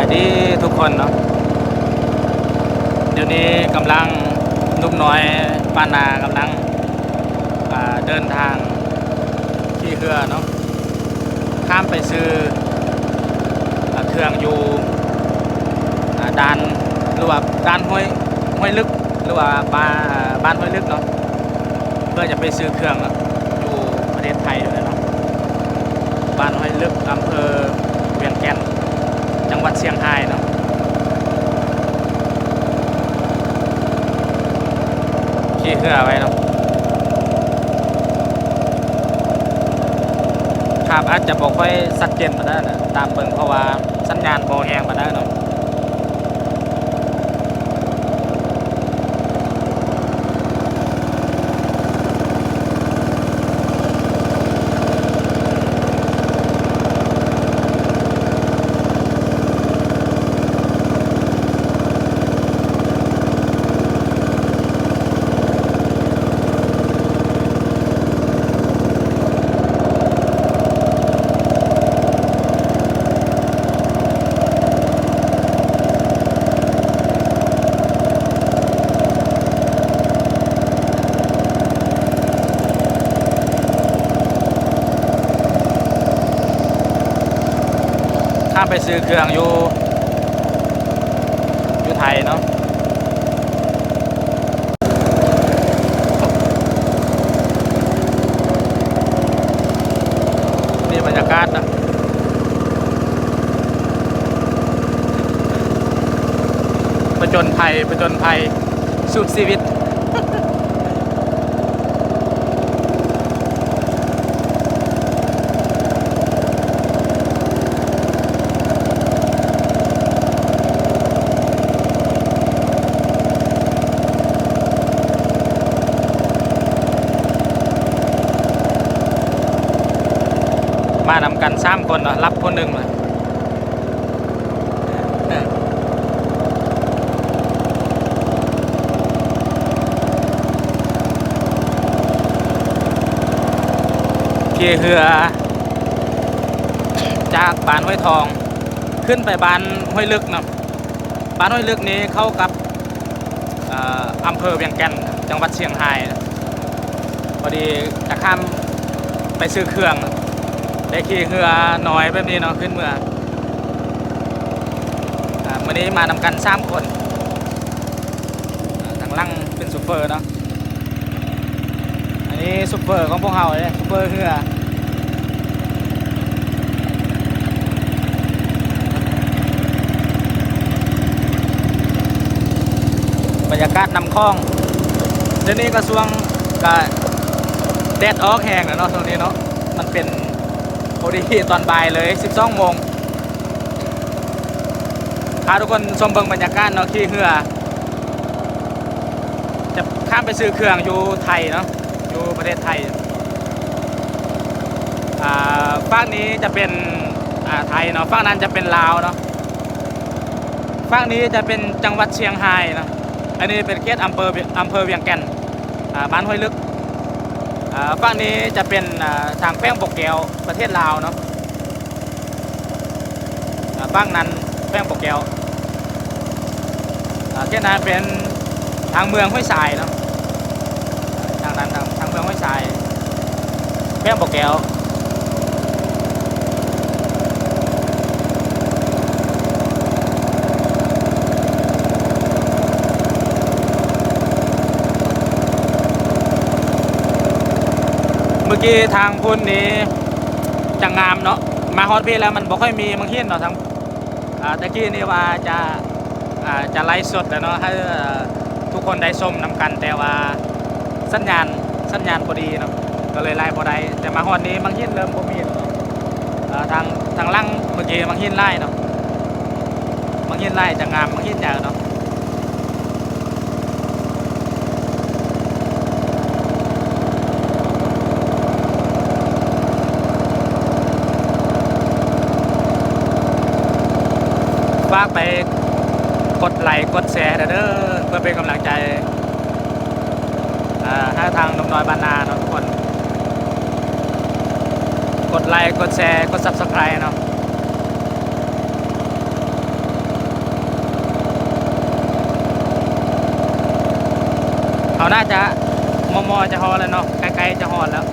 ายดีทุกคนเนาะเดี๋ยวนี้กำลังนุ่มน้อยปานากำลังเดินทางที่เรือเนาะข้ามไปซื้ออเครื่องอยู่อ่าดานหรือว่าดานห้วยห้วยลึกหรือว่าบ้านบ้านห้วยลึกเนาะเพื่อจะไปซื้อเครื่องอยู่ประเทศไทยด้วยเนาะบ้านห้วยลึกอำเภอ จังหวัดเชียงรายเนาะขี่เรือไว้เนาะภาพอาจจะบอกค่อยสัดเจนมาได้นะตามเบิ่งเพราะว่าสัญญาณโบแหงมาได้เนาะาไปซื้อเครื่องอยู่อยู่ไทยเนาะนี่บรรยากาศนะประจนภัยประจนภัยสุดชีวิต มานำกันสามคนเนาะรับคนหนึ่งเลยเออขี่เรือ จากบ้านห้วยทอง ขึ้นไปบ้านห้วยลึกเนาะบ้านห้วยลึกนี้เข้ากับอำเภอเวียงแก่นจังหวัดเชียงรายพอดีจะข้ามไปซื้อเครื่อง ได้ขี่เรือน้อยแบบนี้เนาะขึ้นเมืออ่าวันนี้มานำกันสามคนทางล่างเป็นซูเปอร์เนาะอันนี้ซูเปอร์ของพวกเราเลยซูเปอร์เรือบรรยากาศนำคลองเดี๋ยวนี้กระทรวงก็แดดออกแห้งแล้วเนาะตรงนี้เนาะ มันเป็น พอดีตอนบ่ายเลย 12โมงพาทุกคนชมเบิ่งบรรยากาศเนาะขี่เรือจะข้ามไปซื้อเครื่องอยู่ไทยเนาะอยู่ประเทศไทยอ่าฝั่งนี้จะเป็นอ่าไทยเนาะฝั่งนั้นจะเป็นลาวเนาะฝั่งนี้จะเป็นจังหวัดเชียงรายเนาะอันนี้เป็นเขตอำเภออำเภอเวียงแก่นอ่าบ้านห้วยลึก ฝั่งนี้จะเป็นทางแป้งปกแก้วประเทศลาวเนาะอ่าฝั่งนั้นแป้งปกแก้วอ่าเขตนั้นเป็นทางเมืองห้วยทรายเนาะทางนั้นทางทางเมืองห้วยทรายแป้งปกแก้ว มื่อกี้ทางพุ่นนี้จะงามเนาะมาฮอตพี่แล้วมันบ่ค่อยมีมังเฮียนเนาะทางอ่าตะกี้นี่ว่าจะอ่าจะไลฟ์สดแล้วเนาะให้ทุกคนได้ชมนำกัน แต่ว่าสัญญาณสัญญาณพอดีเนาะก็เลยไลฟ์บ่ได้แต่มาฮอตนี้มังเฮียนเริ่มบ่มีแล้วเนาะอ่าทางทางล่างเมื่อกี้มังเฮียนไล่เนาะมังเฮียนไล่จะงามมังเฮียนใหญ่เนาะากไปกดไลค์กดแชร์เด้อเพื่อเป็นกำลังใจให้ทางนมน้อยบานนาเนาะทุกคน กดไลค์กดแชร์กดซับสไคร b e เนาะเขาน่าจะมอมอจะฮอแล้วเนาะใกล้ๆจะฮอแล้ว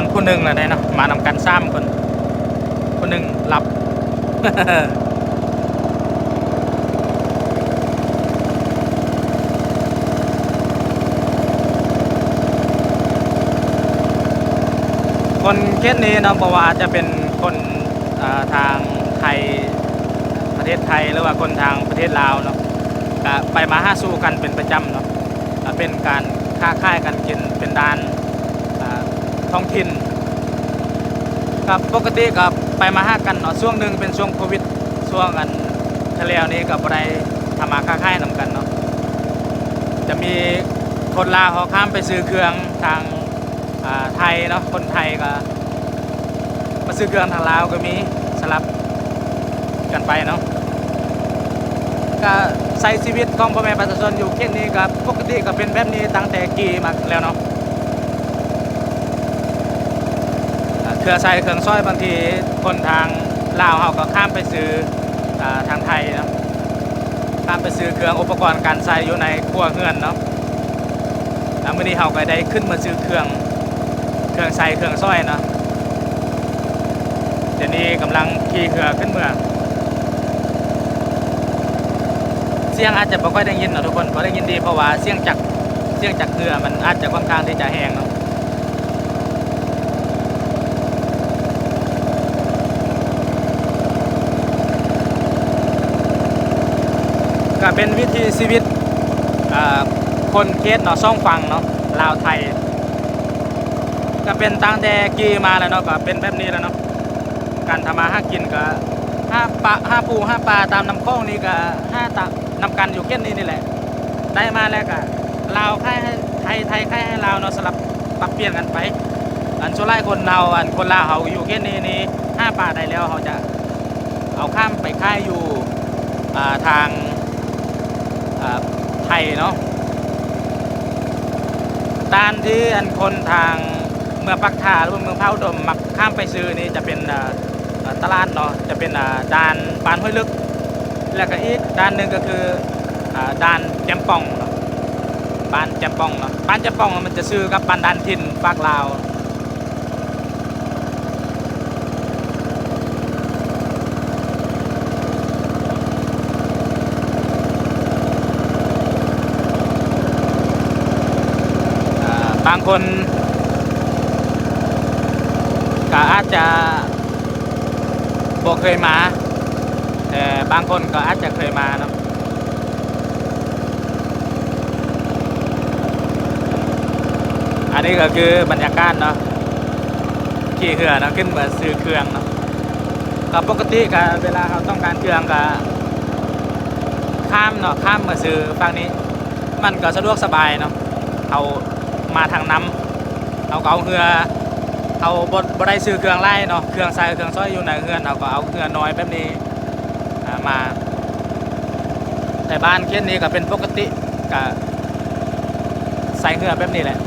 อนผู้หนึ่งนะได้เนาะมานำกันซ้ำคนผู้หนึ่งหลับคนเคสนี้เนาะบอกว่าจะเป็นคนาทางไทยประเทศไทยหรือว่าคนทางประเทศลาวเนาะไปมาห้าสู้กันเป็นประจำเนาะเป็นการค้าค่ายกันกินเป็นดาน ท้องถิ่นกับปกติกับไปมาหากันเนาะช่วงหนึ่งเป็นช่วงโควิดช่วงกันทะเลนี้กับอะไรทำมาค้าค่ายนำกันเนาะจะมีคนลาวเขาข้ามไปซื้อเครื่องทางอ่าไทยเนาะคนไทยก็มาซื้อเครื่องทางลาวก็มีสลับกันไปเนาะก็ใช้ชีวิตของพ่อแม่ประชาชนอยู่เช่นนี้ก็ปกติก็เป็นแบบนี้ตั้งแต่กี่มาแล้วเนาะอ่า เครือใส่เครื่องซ้อยบางทีคนทางลาวเขาก็ข้ามไปซื้ออทางไทยนะข้ามไปซื้อเครื่องอุปกรณ์การใส่อยู่ในครัวเฮือนเนาะแล้วมื่อนี้เขาก็ได้ขึ้นมาซื้อเครื่องเครื่องใส่เครื่องซ้อยเนาะเดี๋ยวนี้กำลังขี่เรือขึ้นเมืองเสียงอาจจะไม่ค่อยได้ยินเนาะทุกคนก็ได้ยินดีเพราะว่าเสียงจากเสียงจากเรือมันอาจจะค่อนข้างที่จะแห้งเนาะ ก็เป็นวิธีชีวิตคนเคสเนาะซ่องฟังเนาะลาวไทย ก็เป็นตั้งแต่กีมาแล้วเนาะก็เป็นแบบนี้แล้วเนาะการทำมาหากินก็ห้าปลาห้าปูห้าปลาตามน้ำคลองนี่ก็ห้าตามนำกันอยู่แค่นี้นี่แหละ ได้มาแล้วก็ลาวค่ายให้ไทยไทยค่ายให้ลาวเนาะสลับปรับเปลี่ยนกันไป อันโซไลคนเราอันคนลาวเขาอยู่แค่นี้นี่ห้าปลาได้แล้วเขาจะเอาข้ามไปค่ายอยู่ทาง ไทยเนาะด้านที่อันคนทางเมืองปักทาหรือว่าเมืองพระอุดมมักข้ามไปซื้อนี่จะเป็นตลาดเนาะจะเป็นอ่าด้านปานห้วยลึก แล้วก็อีกด้านหนึ่งก็คืออ่านแจมป่องเนาะบ้านแจมป่องเนาะบ้านแจมป่องมันจะซื้อกับบ้านด้านถิ่นภาคลาว บางคนก็อาจจะบ่เคยมาแต่บางคนก็อาจจะเคยมาเนาะอันนี้ก็คือบรรยากาศเนาะขี่เรือเนาะขึ้นมาซื้อเครื่องเนาะก็ปกติก็เวลาเขาต้องการเครื่องก็ข้ามเนาะข้ามมาซื้อฝั่งนี้ มันก็สะดวกสบายเนาะเขา มาทางน้ำเอาก็เอาเรือเอาบดบได้ซื้อเครื่องไล่เนาะเครื่องใส่เครื่องซ้อยอยู่ในเรือนเอาก็เอาเรือน้อยแบบนี้มา แต่บ้านเคสนี้ก็เป็นปกติก็ใส่เหือแบบนี้แหละ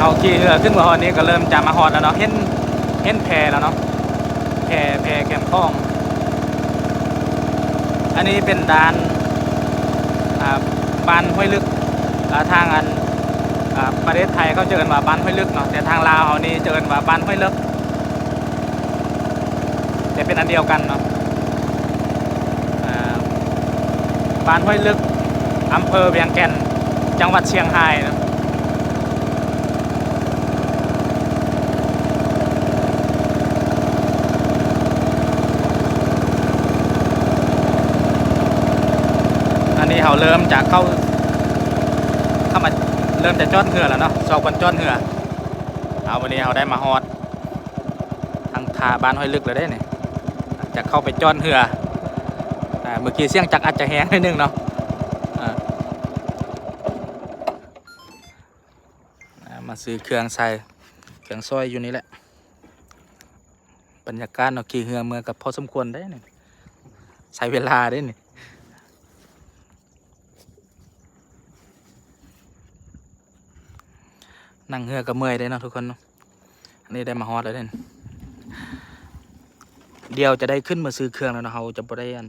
เอาขี่เรือขึ้นมาฮอดนี้ก็เริ่มจะมาฮอดแล้วเนาะเห็นเห็นแพแล้วเนาะแพแพแคมป์คลอง อันนี้เป็นด่านบ้านห้วยลึกทางอันอประเทศไทยเขาเจอกันว่าบ้านห้วยลึกเนาะแต่ทางลาวเขานี่เจอกันว่าบ้านห้วยลึกแต่เป็นอันเดียวกันเนาะบ้านห้วยลึกอำเภอเวียงแก่นจังหวัดเชียงรายเนาะ นนี้เขาเริ่มจากเข้าเข้ามาเริ่มจะจอดเหือแล้วเนาะสอบกันจอดเหือเอาวันนี้เขาได้มาฮอดทางทาบ้านห้อยลึกเลยได้เนี่ยจะเข้าไปจอดเหือเมื่อกี้เสียงจักรอาจจะแห้งนิดนึงเนาะมาซื้อเครื่องใส่เครื่องซอยอยู่นี่แหละบรรยากาศเนาะขี่เรือเมื่อกับพอสมควรได้นี่ใช้เวลาได้นี่ นั่งเรือก็เมื่อยได้เนาะทุกคนเนาะอันนี้ได้มาฮอดแล้วเด่นเดี๋ยวจะได้ขึ้นมาซื้อเครื่องแล้วเนาะเราจะบ่ได้อัน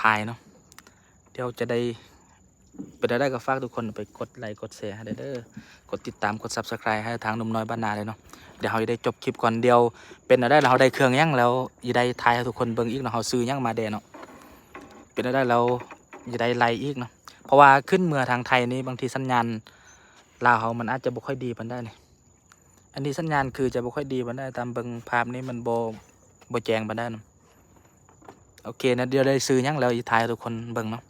ถ่ายเนาะเดี๋ยวจะได้ไปได้ก็ฝากทุกคนไปกดไลค์กดแชร์ให้เด้อกดติดตามกด subscribe ให้ทางนุ่มน้อยบ้านนาเลยเนาะเดี๋ยวเราจะได้จบคลิปก่อนเดียว เป็นอะไรเราได้เครื่องยังแล้วอย่าได้ทายให้ทุกคนเบิ่งอีกเนาะเราซื้อยังมาเดนเนาะเป็นอะไรเราอย่าได้ไล่อีกเนาะเพราะว่าขึ้นเมืองทางไทยนี่บางทีสัญญาณ ลาวเขามันอาจจะบ่ค่อยดีมันได้นี่อันนี้สัญญาณคือจะบ่ค่อยดีมันได้ตามเบิ่งภาพนี้มันบ่บ่แจงมันได้นะโอเคนะเดี๋ยวได้ซื้อยังแล้วอย่าทายทุกคนเบิ่งเนาะ